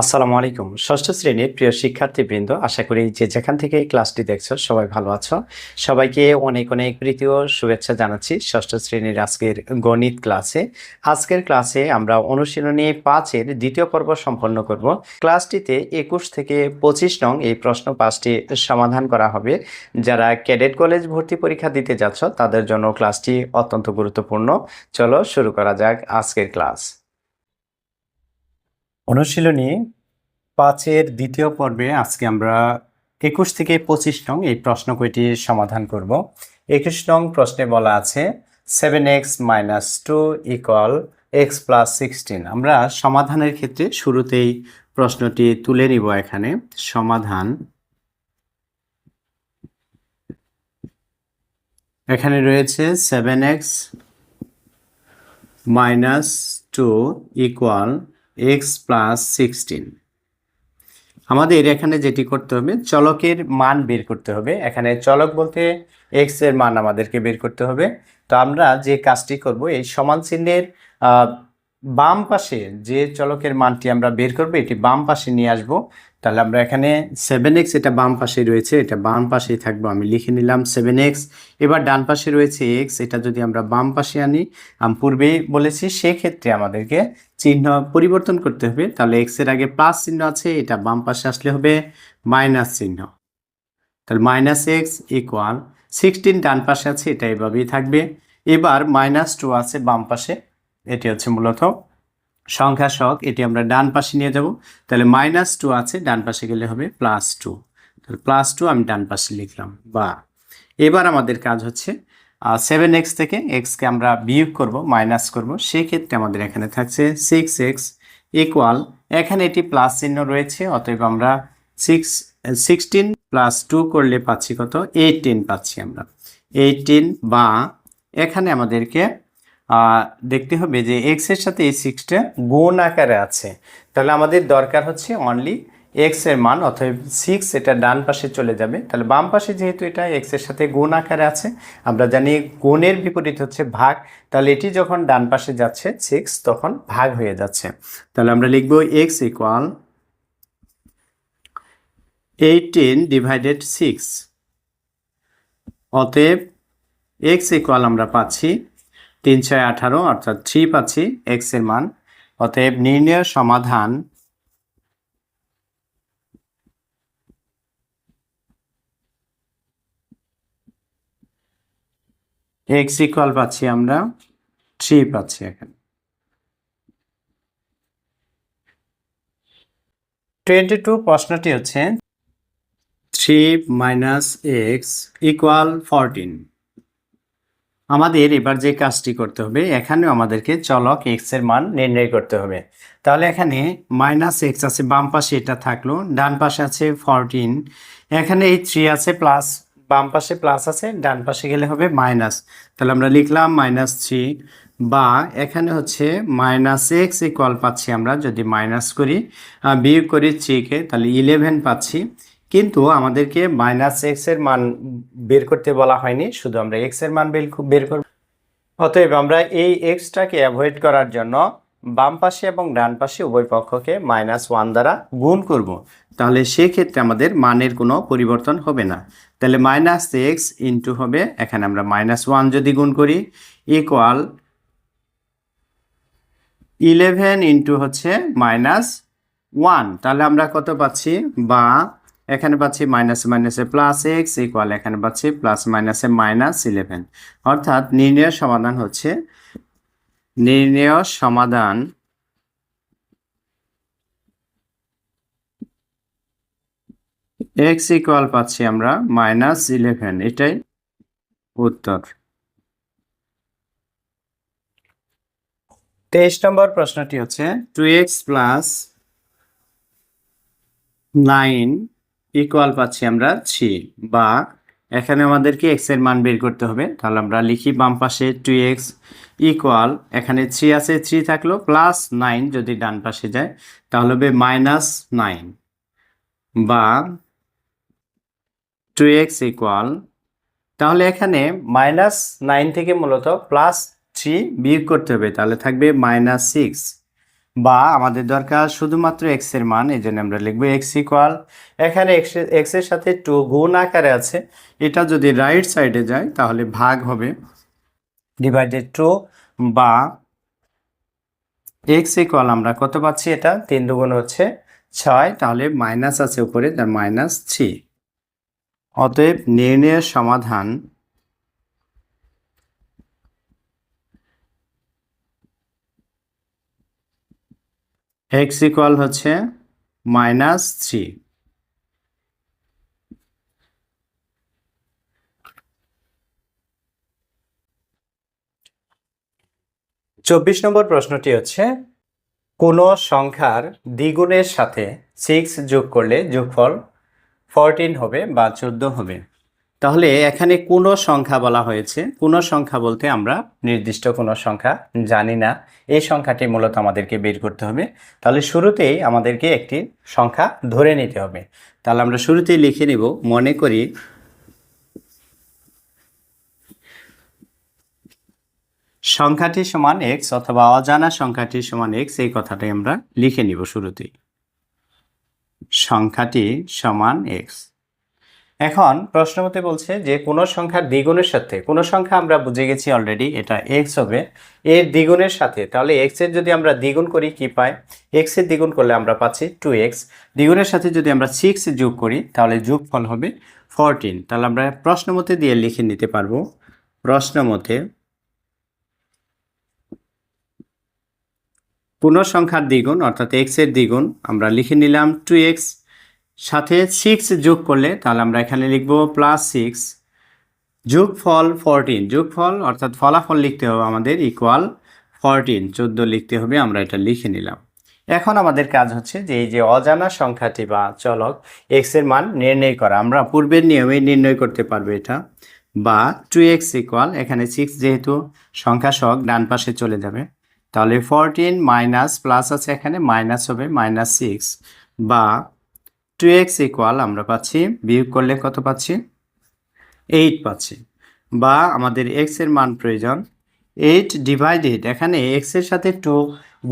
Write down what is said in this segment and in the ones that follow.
আসসালামু আলাইকুম। ষষ্ঠ শ্রেণির প্রিয় শিক্ষার্থীবৃন্দ, আশা করি যে যেখান থেকে ক্লাসটি দেখছ সবাই ভালো আছো। সবাইকে অনেক অনেক প্রীতি ও শুভেচ্ছা জানাচ্ছি ষষ্ঠ শ্রেণির আজকের গণিত ক্লাসে। আজকের ক্লাসে আমরা অনুশীলনী পাঁচের দ্বিতীয় পর্ব সম্পন্ন করব। ক্লাসটিতে একুশ থেকে পঁচিশ নং এই প্রশ্ন পাঁচটি সমাধান করা হবে। যারা ক্যাডেট কলেজ ভর্তি পরীক্ষা দিতে যাচ্ছ, তাদের জন্য ক্লাসটি অত্যন্ত গুরুত্বপূর্ণ। চলো শুরু করা যাক আজকের ক্লাস। অনুশীলনী পাঁচের দ্বিতীয় পর্বে আজকে আমরা একুশ থেকে পঁচিশ নং এই প্রশ্ন কয়টি সমাধান করব। একুশ নং প্রশ্নে বলা আছে seven X minus two equal X plus sixteen আমরা সমাধানের ক্ষেত্রে শুরুতেই প্রশ্নটি তুলে নিব এখানে। সমাধান এখানে রয়েছে seven X minus two equal X plus sixteen আমাদের এখানে যেটি করতে হবে, চলকের মান বের করতে হবে। এখানে চলক বলতে এক্সের মান আমাদেরকে বের করতে হবে। তো আমরা যে কাজটি করব, এই সমান চিহ্নের বাম পাশে যে চলকের মানটি আমরা বের করব, এটি বাম পাশে নিয়ে আসব। তাহলে আমরা এখানে সেভেন এক্স এটা বাম পাশে রয়েছে, এটা বাম পাশেই থাকব। আমি লিখে নিলাম সেভেন এক্স এবার ডান পাশে রয়েছে এক্স এটা যদি আমরা বাম পাশে আনি, আমি পূর্বেই বলেছি, সেক্ষেত্রে আমাদেরকে চিহ্ন পরিবর্তন করতে হবে, তাহলে এক্সের আগে প্লাস চিহ্ন আছে, এটা বাম পাশে আসলে হবে মাইনাস চিহ্ন। তাহলে মাইনাস এক্স ইকুয়াল সিক্সটিন ডান পাশে আছে, এটা এভাবেই থাকবে। এবার মাইনাস টু আছে বাম পাশে, এটি হচ্ছে মূলত সংখ্যা শক এটি আমরা ডান পাশে নিয়ে যাব। তাহলে মাইনাস টু আছে, ডান পাশে গেলে হবে প্লাস টু তাহলে প্লাস টু আমি ডান পাশে লিখলাম, বা এবার আমাদের কাজ হচ্ছে সেভেন এক্স থেকে এক্সকে আমরা বিয়োগ করব মাইনাস করব, সেক্ষেত্রে আমাদের এখানে থাকছে সিক্স এক্স ইকুয়াল এখানে এটি প্লাস চিহ্ন রয়েছে, অতএব আমরা সিক্স সিক্সটিন প্লাস টু করলে পাচ্ছি কত? এইটিন পাচ্ছি আমরা। এইটিন বা এখানে আমাদেরকে দেখতে হবে যে এক্সের সাথে এই সিক্সটা গুণ আকারে আছে। তাহলে আমাদের দরকার হচ্ছে অনলি এক্সের মান অতএব সিক্স এটা ডান পাশে চলে যাবে। তাহলে বাম পাশে যেহেতু এটা এক্সের সাথে গুণ আকারে আছে, আমরা জানি গুণের বিপরীত হচ্ছে ভাগ। তাহলে এটি যখন ডান পাশে যাচ্ছে সিক্স তখন ভাগ হয়ে যাচ্ছে। তাহলে আমরা লিখব X equal eighteen divided six অতএব এক্স ইকুয়াল আমরা পাচ্ছি তিন ছয় আঠারো, অর্থাৎ থ্রি পাচ্ছি এক্সের মান। অতএব নির্ণয় সমাধান এক্স ইকুয়াল পাচ্ছি আমরা থ্রি পাচ্ছি এখানে। টোয়েন্টি টু প্রশ্নটি হচ্ছে three minus X equal fourteen আমাদের এবার যে কাজটি করতে হবে, এখানেও আমাদেরকে চলক এক্সের মান নির্ণয় করতে হবে। তাহলে এখানে মাইনাস এক্স আছে, বাম পাশে এটা থাকল, ডান পাশে আছে ফরটিন এখানে এই থ্রি আছে প্লাস বাম পাশে প্লাস আছে, ডান পাশে গেলে হবে মাইনাস তাহলে আমরা লিখলাম মাইনাস থ্রি বা এখানে হচ্ছে মাইনাস এক্স ইকুয়াল পাচ্ছি আমরা, যদি মাইনাস করি বিয়োগ করি থ্রিকে তাহলে ইলেভেন পাচ্ছি। কিন্তু আমাদেরকে মাইনাস এক্সের মান বের করতে বলা হয়নি, শুধু আমরা এক্সের মান বের বের করব। অতএব আমরা এই এক্সটাকে অ্যাভয়েড করার জন্য বাম পাশে এবং ডান পাশে উভয় পক্ষকে মাইনাস ওয়ান দ্বারা গুণ করব। তাহলে সেক্ষেত্রে আমাদের মানের কোনো পরিবর্তন হবে না। তাহলে মাইনাস এক্স ইন্টু হবে, এখানে আমরা মাইনাস ওয়ান যদি গুণ করি ইকুয়াল ইলেভেন ইন্টু হচ্ছে মাইনাস ওয়ান তাহলে আমরা কত পাচ্ছি? বা এখানে পাচ্ছি মাইনাস মাইনাসে প্লাস এক্স ইকুয়াল এখানে পাচ্ছি প্লাস মাইনাসে মাইনাস ইলেভেন অর্থাৎ নির্ণয় সমাধান হচ্ছে নির্ণয় সমাধান এক্স ইকুয়াল পাচ্ছি আমরা মাইনাস ইলেভেন এটাই উত্তর। তেইশ নম্বর প্রশ্নটি হচ্ছে two X plus nine equal পাচ্ছি আমরা থ্রি বা এখানে আমাদেরকে এক্সের মান বের করতে হবে। তাহলে আমরা লিখি বাম পাশে টু এক্স ইকুয়াল এখানে থ্রি আছে থ্রি থাকল প্লাস নাইন যদি ডান পাশে যায় তাহলে হবে মাইনাস নাইন বা টু এক্স ইকুয়াল তাহলে এখানে মাইনাস নাইন থেকে মূলত প্লাস থ্রি বিয়োগ করতে হবে, তাহলে থাকবে মাইনাস সিক্স বা আমাদের দরকার শুধুমাত্র এক্সের মান, এই জন্য আমরা লিখব এক্স ইকুয়াল এখানে এক্সের সাথে টু গুণ আকারে আছে, এটা যদি রাইট সাইডে যায়, তাহলে ভাগ হবে। ডিভাইডেড টু বা এক্স ইকুয়াল আমরা কত পাচ্ছি এটা? তিন দুগুণ হচ্ছে ছয়, তাহলে মাইনাস আছে উপরে, তার মাইনাস থ্রি অতএব নির্ণয়ের সমাধান এক্স ইকুয়াল হচ্ছে মাইনাস থ্রি চব্বিশ নম্বর প্রশ্নটি হচ্ছে, কোনো সংখ্যার দ্বিগুণের সাথে সিক্স যোগ করলে যোগফল ফোরটিন হবে বা চোদ্দ হবে। তাহলে এখানে কোনো সংখ্যা বলা হয়েছে। কোনো সংখ্যা বলতে আমরা নির্দিষ্ট কোনো সংখ্যা জানি না। এই সংখ্যাটি মূলত আমাদেরকে বের করতে হবে। তাহলে শুরুতেই আমাদেরকে একটি সংখ্যা ধরে নিতে হবে। তাহলে আমরা শুরুতেই লিখে নিব, মনে করি সংখ্যাটি সমান এক্স অথবা অজানা সংখ্যাটি সমান এক্স এই কথাটাই আমরা লিখে নিব শুরুতেই। সংখ্যাটি সমান এক্স এখন প্রশ্ন মতে বলছে যে কোনো সংখ্যার দ্বিগুণের সাথে, কোনো সংখ্যা আমরা বুঝে গেছি অলরেডি এটা এক্স হবে, এর দ্বিগুণের সাথে, তাহলে এক্সের যদি আমরা দ্বিগুণ করি, কি পাই? এক্সের দ্বিগুণ করলে আমরা পাচ্ছি টু এক্স দ্বিগুণের সাথে যদি আমরা সিক্স যোগ করি, তাহলে যোগফল হবে ফোরটিন তাহলে আমরা প্রশ্ন মতে দিয়ে লিখে নিতে পারব। প্রশ্ন পূর্ণসংখ্যার দ্বিগুণ, অর্থাৎ এক্সের দ্বিগুণ, আমরা লিখে নিলাম টু এক্স সাথে সিক্স যোগ করলে তাহলে আমরা এখানে লিখব প্লাস সিক্স যোগফল ফোরটিন যোগফল অর্থাৎ ফলাফল লিখতে হবে আমাদের ইকুয়াল ফোরটিন চোদ্দ লিখতে হবে, আমরা এটা লিখে নিলাম। এখন আমাদের কাজ হচ্ছে যে এই যে অজানা সংখ্যাটি বা চলক এক্সের মান নির্ণয় করা। আমরা পূর্বের নিয়মে নির্ণয় করতে পারব এটা। বা টু এক্স ইকুয়াল এখানে সিক্স যেহেতু সংখ্যা সহ ডান পাশে চলে যাবে। তাহলে ফোরটিন মাইনাস প্লাস আছে এখানে মাইনাস হবে মাইনাস সিক্স বা টু এক্স ইকুয়াল আমরা পাচ্ছি, বিয়োগ করলে কত পাচ্ছি? এইট পাচ্ছি। বা আমাদের এক্সের মান প্রয়োজন এইট ডিভাইডেড এখানে এক্সের সাথে টু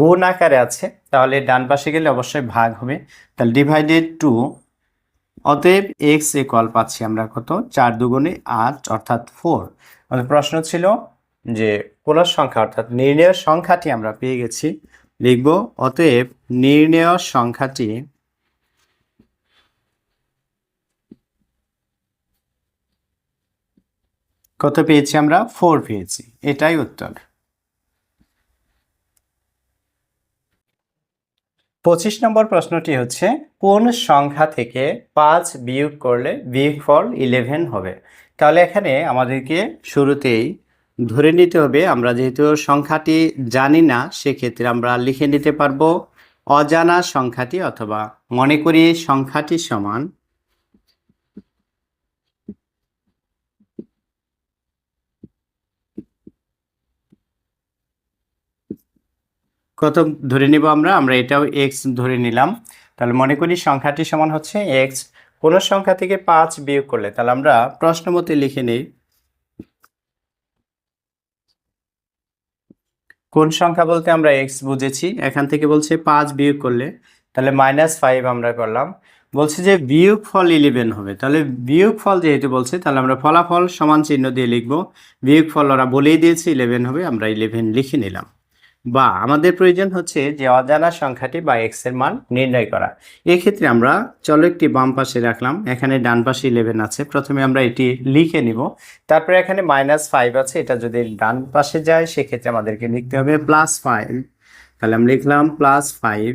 গুণ আকারে আছে, তাহলে ডান পাশে গেলে অবশ্যই ভাগ হবে। তাহলে ডিভাইডেড টু অতএব এক্স ইকুয়াল পাচ্ছি আমরা কত? চার দুগুণে আট, অর্থাৎ ফোর প্রশ্ন ছিল যে কোন সংখ্যা, অর্থাৎ নির্ণয় সংখ্যাটি আমরা পেয়ে গেছি। লিখব, অতএব নির্ণয় সংখ্যাটি কত পেয়েছি আমরা? ফোর পেয়েছি। এটাই উত্তর। পঁচিশ নম্বর প্রশ্নটি হচ্ছে, কোন সংখ্যা থেকে পাঁচ বিয়োগ করলে বিয়োগফল ইলেভেন হবে? তাহলে এখানে আমাদেরকে শুরুতেই ধরে নিতে হবে, আমরা যেহেতু সংখ্যাটি জানি না, সেক্ষেত্রে আমরা লিখে নিতে পারব অজানা সংখ্যাটি অথবা মনে করি সংখ্যাটি সমান কত ধরে নিব আমরা? আমরা এটাও এক্স ধরে নিলাম। তাহলে মনে করি সংখ্যাটি সমান হচ্ছে এক্স কোন সংখ্যা থেকে পাঁচ বিয়োগ করলে তাহলে আমরা প্রশ্ন মতে লিখে নিই। কোন সংখ্যা বলতে আমরা এক্স বুঝেছি? এখান থেকে বলছে পাঁচ বিয়োগ করলে, তাহলে মাইনাস ফাইভ আমরা করলাম। বলছে যে বিয়োগ ফল ইলেভেন হবে, তাহলে বিয়োগ ফল যেহেতু বলছে, তাহলে আমরা ফলাফল সমান চিহ্ন দিয়ে লিখব। বিয়োগ ফল ওরা বলেই দিয়েছে ইলেভেন হবে, আমরা ইলেভেন লিখে নিলাম। বা আমাদের প্রয়োজন হচ্ছে যে অজানা সংখ্যাটি বা এক্সের মান নির্ণয় করা। এক্ষেত্রে আমরা চলো একটি বাম পাশে রাখলাম। এখানে ডান পাশে ইলেভেন আছে। প্রথমে আমরা এটি লিখে নিব। তারপরে এখানে মাইনাস ফাইভ আছে। এটা যদি ডান পাশে যায়, সেক্ষেত্রে আমাদেরকে লিখতে হবে প্লাস ফাইভ তাহলে আমরা লিখলাম প্লাস ফাইভ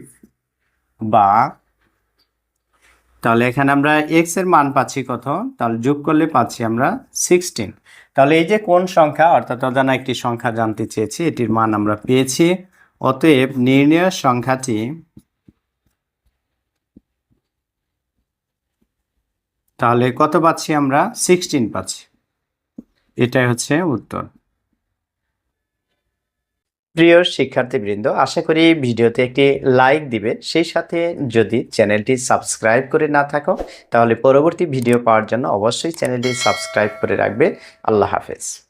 বা তাহলে এখানে আমরা এক্সের মান পাচ্ছি কত? তাহলে যোগ করলে পাচ্ছি আমরা সিক্সটিন তাহলে এই যে কোন সংখ্যা, অর্থাৎ অজানা একটি সংখ্যা জানতে চেয়েছি, এটির মান আমরা পেয়েছি। অতএব নির্ণয় সংখ্যাটি তাহলে কত পাচ্ছি আমরা? সিক্সটিন পাচ্ছি। এটাই হচ্ছে উত্তর। প্রিয় শিক্ষার্থীবৃন্দ, আশা করি ভিডিওতে একটি লাইক দিবে সেই সাথে যদি চ্যানেলটি সাবস্ক্রাইব করে না থাকো, তাহলে পরবর্তী ভিডিও পাওয়ার জন্য অবশ্যই চ্যানেলটি সাবস্ক্রাইব করে রাখবে আল্লাহ হাফেজ।